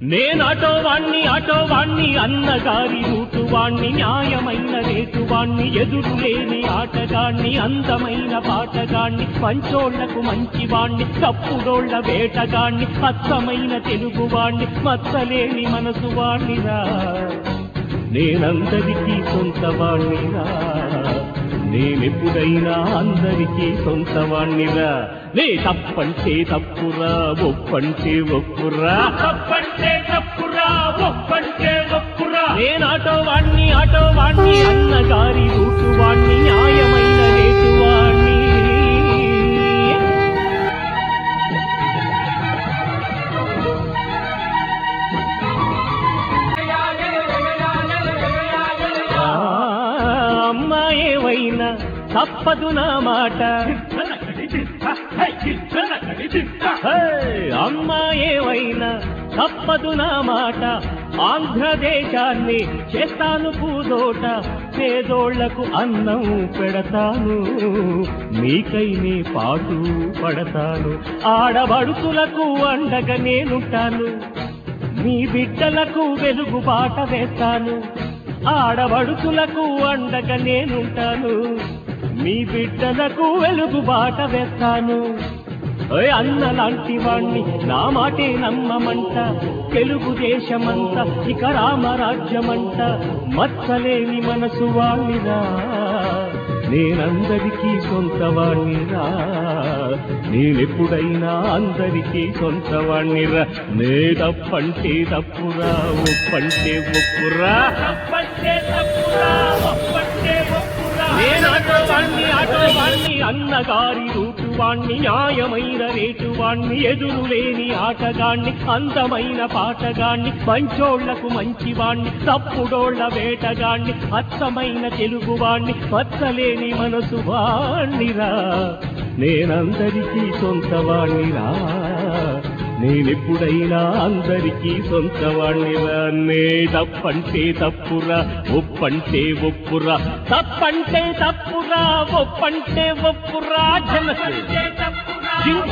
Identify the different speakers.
Speaker 1: నేనాటో వాణ్ణి ఆటో వాణ్ణి అన్నగారి రూటు వాణ్ణి న్యాయమైన రేటు వాణ్ణి ఎదురు లేని ఆటగాణ్ణి అందమైన పాటగాణ్ణి పంచోళ్ళకు మంచి వాణ్ణి తప్పుడోళ్ళ వేటగాణ్ణి అచ్చమైన తెలుగు వాణ్ణి మచ్చలేని మనసు వాణ్ణిరా నేనందరికీ సొంత వాణ్ణిరా నేనెప్పుడైనా అందరికీ సొంత వాణ్ణిరా నే తప్పంటే తప్పురా ఒప్పంటే ఒప్పురా. తప్పంటే తప్పురా ఒప్పంటే ఒప్పురా నేనాటో వాణ్ణి ఆటో వాణ్ణి అన్నగారి రూటు వాణ్ణి న్యాయమైన రేటు వాణ్ణి అమ్మాయేవైనా తప్పదు నా మాట. అమ్మాయేవైనా తప్పదు నా మాట. ఆంధ్రదేశాన్ని చేస్తాను పూదోట. పేదోళ్ళకు అన్నం పెడతాను. మీకై నీ పాటు పడతాను. ఆడబడుతులకు అండగా నేనుంటాను. మీ బిడ్డలకు వెలుగు బాట వేస్తాను. ఆడబడుకులకు అండగా నేనుంటాను. మీ బిడ్డలకు వెలుగు బాట వేస్తాను. అన్న లాంటి వాణ్ణి నా మాటే నమ్మమంట. తెలుగుదేశమంత ఇక రామరాజ్యమంట మచ్చలేని మనసు వాణ్ణిరా. నేనందరికీ సొంత వాణ్ణిరా. నేనెప్పుడైనా అందరికీ సొంత వాణ్ణిరా. నే తప్పంటే తప్పురా ఒప్పంటే ఒప్పురా. తప్పంటే తప్పురా. వాణ్ణి ఆటో వాణ్ణి అన్నగారి రూపువాణ్ణి న్యాయమైన రేటువాణ్ణి ఎదురు లేని ఆటగాణ్ణి అందమైన పాటగాణ్ణి మంచోళ్ళకు మంచివాణ్ణి తప్పుడోళ్ళ వేటగాణ్ణి అచ్చమైన తెలుగు వాణ్ణి పచ్చలేని మనసు వాణ్ణిరా. నేనందరికీ సొంత వాణ్ణిరా. నేనెప్పుడైనా అందరికీ సొంత వాణ్ణిరా నే తప్పంటే తప్పురా ఒప్పంటే ఒప్పురా. తప్పంటే తప్పురా ఒప్పంటే ఒప్పురా. జనకు జిన్